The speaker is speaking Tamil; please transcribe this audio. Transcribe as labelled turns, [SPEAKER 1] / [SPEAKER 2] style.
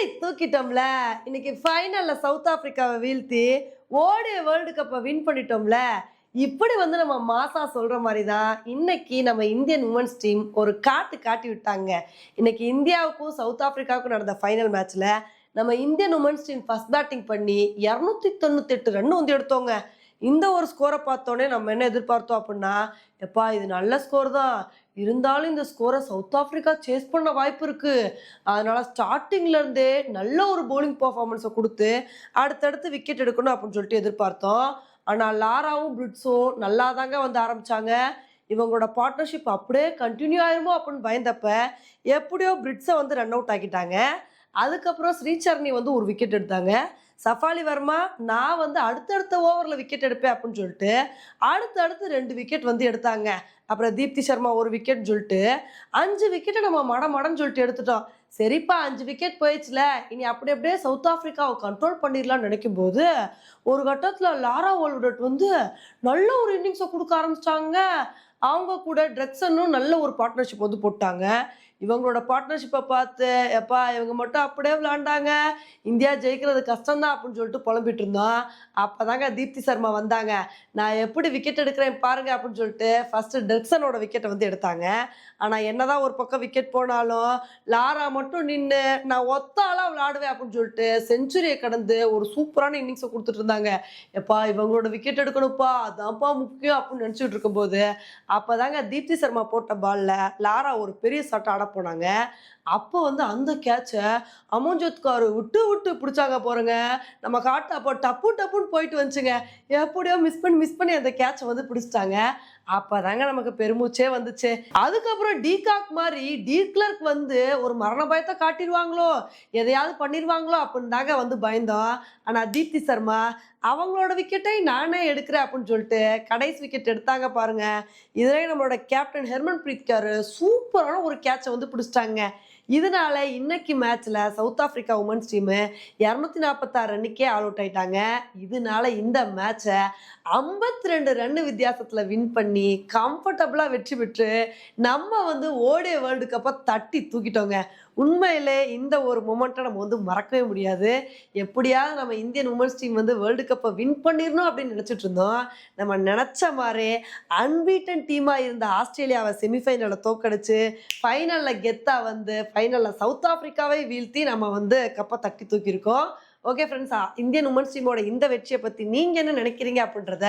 [SPEAKER 1] தட்டி தூக்கிட்டோம்ல. இன்னைக்கு ஃபைனலில் சவுத் ஆப்பிரிக்காவை வீழ்த்தி ஓடிய வேர்ல்டு கப்பை வின் பண்ணிட்டோம்ல. இப்படி வந்து நம்ம மாசா சொல்ற மாதிரி தான் இன்னைக்கு நம்ம இந்தியன் உமன்ஸ் டீம் ஒரு காட்டு காட்டி விட்டாங்க. இன்னைக்கு இந்தியாவுக்கும் சவுத் ஆப்பிரிக்காவுக்கும் நடந்த ஃபைனல் மேட்ச்ல நம்ம Indian women's team first batting பண்ணி இரநூத்தி தொண்ணூத்தி எட்டு ரன் வந்து எடுத்தோங்க. இந்த ஒரு ஸ்கோரை பார்த்தோன்னே நம்ம என்ன எதிர்பார்த்தோம் அப்படின்னா எப்பா இது நல்ல ஸ்கோர் தான். இருந்தாலும் இந்த ஸ்கோரை சவுத் ஆஃப்ரிக்கா சேஸ் பண்ண வாய்ப்பு இருக்குது அதனால் ஸ்டார்டிங்லேருந்தே நல்ல ஒரு போலிங் பர்ஃபார்மன்ஸை கொடுத்து அடுத்தடுத்து விக்கெட் எடுக்கணும் அப்படின்னு சொல்லிட்டு எதிர்பார்த்தோம். ஆனால் லாராவும் பிரிட்ஸும் நல்லா தாங்க வந்து ஆரம்பிச்சாங்க. இவங்களோட பார்ட்னர்ஷிப் அப்படியே கண்டினியூ ஆயிருமோ அப்படின்னு பயந்தப்ப எப்படியோ பிரிட்ஸை வந்து ரன் அவுட் ஆக்கிட்டாங்க. அதுக்கப்புறம் ஸ்ரீசரணி வந்து ஒரு விக்கெட் எடுத்தாங்க. சஃபாலி வர்மா நான் வந்து அடுத்தடுத்த ஓவரில் விக்கெட் எடுப்பேன் அப்படின்னு சொல்லிட்டு அடுத்தடுத்து ரெண்டு விக்கெட் வந்து எடுத்தாங்க. அப்புறம் தீப்தி சர்மா ஒரு விக்கெட் சொல்லிட்டு அஞ்சு விக்கெட்டை நம்ம மட மடன்னு சொல்லிட்டு எடுத்துட்டோம். சரிப்பா அஞ்சு விக்கெட் போயிடுச்சுல. இனி அப்படி அப்படியே சவுத் ஆஃப்ரிக்காவை கண்ட்ரோல் பண்ணிடலாம்னு நினைக்கும் போது ஒரு கட்டத்தில் லாரா ஓல்வுட் வந்து நல்ல ஒரு இன்னிங்ஸை கொடுக்க ஆரம்பிச்சிட்டாங்க. அவங்க கூட ட்ரெக்ஸனும் நல்ல ஒரு பார்ட்னர்ஷிப் வந்து போட்டாங்க. இவங்களோட பார்ட்னர்ஷிப்பை பார்த்து எப்பா இவங்க மட்டும் அப்படியே விளாண்டாங்க இந்தியா ஜெயிக்கிறது கஷ்டம்தான் அப்படின்னு சொல்லிட்டு புலம்பிட்டு இருந்தோம். அப்போதாங்க தீப்தி சர்மா வந்தாங்க. நான் எப்படி விக்கெட் எடுக்கிறேன் பாருங்க அப்படின்னு சொல்லிட்டு ஃபஸ்ட்டு டெக்ஸனோட விக்கெட்டை வந்து எடுத்தாங்க. ஆனால் என்னதான் ஒரு பக்கம் விக்கெட் போனாலும் லாரா மட்டும் நின்று நான் ஒத்தாலாம் விளாடுவேன் அப்படின்னு சொல்லிட்டு செஞ்சுரியை கடந்து ஒரு சூப்பரான இன்னிங்ஸை கொடுத்துட்டு இருந்தாங்க. எப்பா இவங்களோட விக்கெட் எடுக்கணும்ப்பா அதான்ப்பா முக்கியம் அப்படின்னு நினச்சிட்டு இருக்கும்போது அப்போதாங்க தீப்தி சர்மா போட்ட பால்ல லாரா ஒரு பெரிய சட்டை ஆட போனாங்க. அப்போ வந்து அந்த கேட்சை அமோஜத்காரு விட்டு விட்டு பிடிச்சாங்க போறேங்க நம்ம காட்டு அப்போ டப்பு டப்புன்னு போயிட்டு வந்துச்சுங்க. எப்படியோ மிஸ் பண்ணி மிஸ் பண்ணி அந்த கேட்சை வந்து பிடிச்சிட்டாங்க. அப்போ தாங்க நமக்கு பெருமூச்சே வந்துச்சு. அதுக்கப்புறம் டீகாக் மாதிரி டீ கிளர்க் வந்து ஒரு மரண பயத்தை காட்டிடுவாங்களோ? எதையாவது பண்ணிடுவாங்களோ? அப்படின்னு தாங்க வந்து பயந்தோம். ஆனால் தீப்தி சர்மா அவங்களோட விக்கெட்டை நானே எடுக்கிறேன் அப்படின்னு சொல்லிட்டு கடைசி விக்கெட் எடுத்தாங்க பாருங்க. இதுல நம்மளோட கேப்டன் ஹெர்மன் பிரீத் கார் சூப்பரான ஒரு கேட்சை வந்து பிடிச்சிட்டாங்க. இதனால இன்னைக்கு மேட்ச்ல சவுத் ஆப்பிரிக்கா உமன்ஸ் டீமு இரநூத்தி நாற்பத்தாறு ரன்னுக்கே ஆல் அவுட் ஆயிட்டாங்க. இதனால இந்த மேட்சை ஐம்பத்தி ரெண்டு ரன்னு வித்தியாசத்தில் வின் பண்ணி கம்ஃபர்டபுளா வெற்றி பெற்று நம்ம வந்து ஓடிய வேர்ல்டு கப்பை தட்டி தூக்கிட்டோங்க. உண்மையிலே இந்த ஒரு மொமெண்ட்டை நம்ம வந்து மறக்கவே முடியாது. எப்படியாவது நம்ம இந்தியன் உமன்ஸ் டீம் வந்து வேர்ல்டு கப்பை வின் பண்ணிடணும் அப்படின்னு நினச்சிட்டு இருந்தோம். நம்ம நினச்ச மாதிரி அன்பீட்டன் டீமாக இருந்த ஆஸ்திரேலியாவை செமிஃபைனலில் தோக்கடிச்சு ஃபைனலில் கெத்தாக வந்து ஃபைனலில் சவுத் ஆப்பிரிக்காவை வீழ்த்தி நம்ம வந்து கப்பை தட்டி தூக்கியிருக்கோம். ஓகே ஃப்ரெண்ட்ஸ் இந்தியன் உமன்ஸ் டீமோட இந்த வெற்றியை பற்றி நீங்கள் என்ன நினைக்கிறீங்க அப்படின்றத